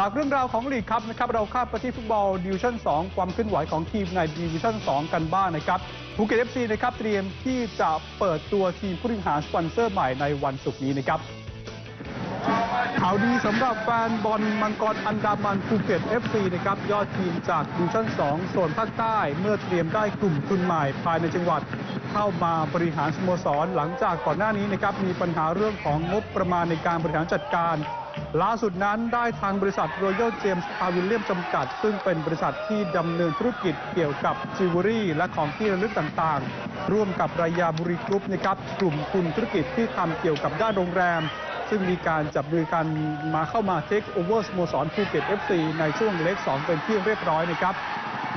จากเรื่องราวของลีกครับนะครับเราข้ามไปที่ฟุตบอลดิวิชั่น 2 ความเคลื่อนไหวของทีมในดิวิชั่น 2 กันบ้างนะครับภูเก็ตเอฟซีนะครับเตรียมที่จะเปิดตัวทีมผู้บริหารสปอนเซอร์ใหม่ในวันศุกร์นี้นะครับข่าวดีสำหรับแฟนบอลมังกรอันดามันภูเก็ต FC นะครับยอดทีมจากดิวิชั่น 2 โซนภาคใต้ เมื่อเตรียมได้กลุ่มทุนใหม่ภายในจังหวัดเข้ามาบริหารสโมสรหลังจากก่อนหน้านี้นะครับมีปัญหาเรื่องของงบประมาณในการบริหารจัดการ ล่าสุดนั้นได้ทางบริษัท Royal James Pavilion จำกัด ซึ่งเป็นบริษัทที่ดำเนินธุรกิจเกี่ยวกับจิวเวลรี่และของที่ระลึกต่างๆ ร่วมกับรายาบุรีกรุ๊ปนะครับกลุ่มทุนธุรกิจที่ทำเกี่ยวกับด้านโรงแรม ซึ่งมีการจับมือกันมาเข้ามาเทคโอเวอร์สโมสรภูเก็ต FC ในช่วงเล็ก 2 เป็นที่เรียบร้อยนะครับ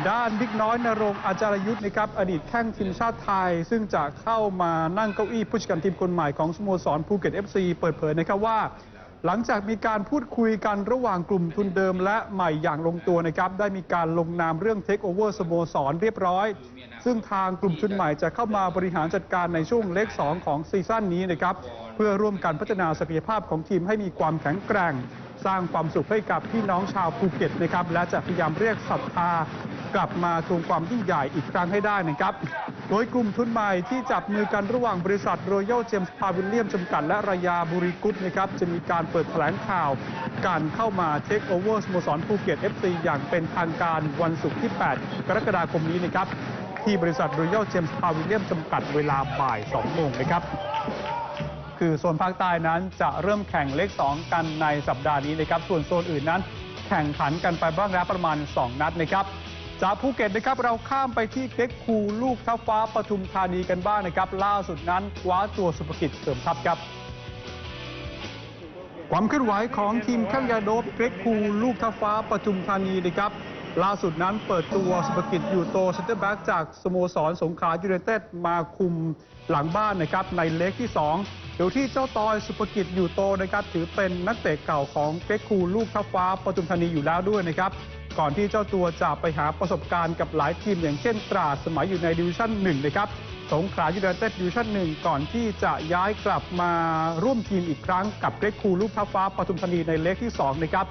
ด้านบิ๊กน้อยนรงอาจารยุทธ์นะครับอดีตแข้งทีมชาติไทย ซึ่งจะเข้ามานั่งเก้าอี้ผู้จัดการทีมคนใหม่ของสโมสรภูเก็ต FC เปิดเผยนะครับว่า หลังจากมีการพูดคุยกันระหว่างกลุ่มทุนเดิมและใหม่อย่างลงตัวนะครับ ได้มีการลงนามเรื่องเทคโอเวอร์สโมสรเรียบร้อย ซึ่งทางกลุ่มทุนใหม่จะเข้ามาบริหารจัดการในช่วงเลข2ของซีซั่นนี้นะครับ เพื่อร่วมกันพัฒนาศักยภาพของทีมให้มีความแข็งแกร่ง สร้างความสุขให้กับพี่น้องชาวภูเก็ตนะครับ และจะพยายามเรียกศรัทธากลับมาทวงความยิ่งใหญ่อีกครั้งให้ได้นะครับ โดยกลุ่มทุนใหม่ที่จับมือกันระหว่างบริษัท Royal James Pavilion จำกัดและรายาบุรีกรุ๊ปนะครับจะมีการเปิดแถลงข่าว การเข้ามาเทคโอเวอร์สโมสรภูเก็ต FC อย่างเป็นทางการวันศุกร์ที่ 8 กรกฎาคมนี้นะครับที่บริษัท Royal James Pavilion จำกัดเวลาบ่าย 2 โมงนะครับคือโซนภาคใต้นั้นจะเริ่มแข่งเลข2กันในสัปดาห์นี้นะครับ ส่วนโซนอื่นนั้น แข่งขันกันไปบ้างแล้วประมาณ 2 นัดนะครับ จากภูเก็ตนะครับเราข้ามไปที่เก็กคูลูกทัพฟ้าปทุมธานีกันบ้างนะครับ ล่าสุดนั้นคว้าตัวสุภกิจเสริมทัพครับ ความเคลื่อนไหวของทีมแข้งยาโดบเกรกคูลูกทัพฟ้าปทุมธานีนะครับ ล่าสุดนั้นเปิดตัวสุภกิจอยู่โตเซนเตอร์แบ็กจากสโมสรสงขลายูไนเต็ดมาคุมหลังบ้านนะครับในเล็กที่ 2 เดี๋ยวที่เจ้าตอยสุภกิจอยู่โตนะครับถือเป็นนักเตะเก่าของเกรกคูลูกทัพฟ้าปทุมธานีอยู่แล้วด้วยนะครับ ก่อนที่เจ้าตัวจะไปหาประสบการณ์กับหลายทีม อย่างเช่นตราสมัยอยู่ในดิวิชั่น1นะครับสงขลายูไนเต็ดดิวิชั่นหนึ่งก่อนที่จะย้ายกลับมาร่วมทีมอีกครั้งกับเกรกคูลูกทัพฟ้าปทุมธานีในเล็กที่ 2 นะครับ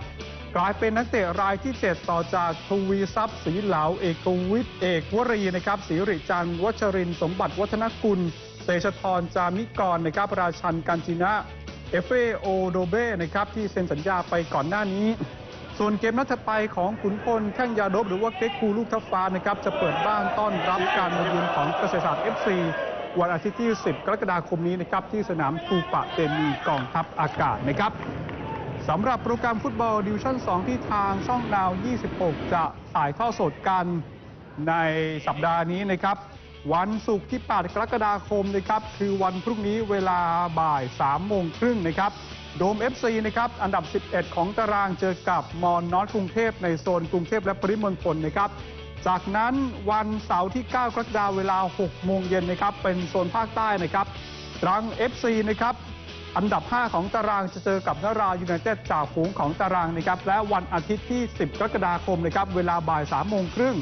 กลายเป็นนักเตะรายที่ 7 ต่อจากทวีทรัพย์ศรีเหลาเอกวิทย์เอกวรีนะครับศรีริจันทร์วัชริน สมบัติวัฒนกุลเตชะทรจามิกรนะครับราชันกันจินะเอฟเอโอโดเบ้นะครับที่เซ็นสัญญาไปก่อนหน้านี้ ส่วนเกมนัดถัดไปของขุนพลแข้งยาดบหรือว่าเก็กคูลูกทัพฟ้านะครับจะเปิดบ้านต้อนรับการมาเยือนของเกษตรศาสตร์ FC วันอาทิตย์ที่ 10 กรกฎาคมนี้นะครับที่สนามทูปะเตมีกองทัพอากาศนะครับสำหรับโปรแกรมฟุตบอลดิวชั่น 2 ที่ทางช่องดาว 26 จะถ่ายทอดสดกันในสัปดาห์นี้นะครับ วันศุกร์ที่ 8 กรกฎาคมนะครับ คือวันพรุ่งนี้เวลาบ่าย 3 โมงครึ่งนะครับ โดม FC นะครับ อันดับ 11 ของตารางเจอกับมอนนอตกรุงเทพในโซนกรุงเทพและปริมณฑลนะครับ จากนั้นวันเสาร์ที่ 9 กรกฎาคมเวลา 6 โมงเย็นนะครับ เป็นโซนภาคใต้นะครับตรัง FC นะครับ อันดับ 5 ของตารางจะเจอกับนรายูไนเต็ดจากฝูงของตารางนะครับ และวันอาทิตย์ที่ 10 กรกฎาคมนะครับ เวลาบ่าย 3 โมงครึ่ง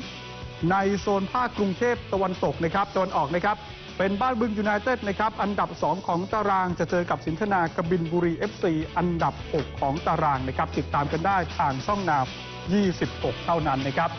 ในโซนภาคกรุงเทพตะวันตกนะครับตะวันออกนะครับ เป็นบ้านบึงยูไนเต็ดนะครับ อันดับ 2 ของตารางจะเจอกับสินธนากบินบุรี FC อันดับ 6 ของตารางนะครับ ติดตามกันได้ทางช่องนาว26 เท่านั้นนะครับ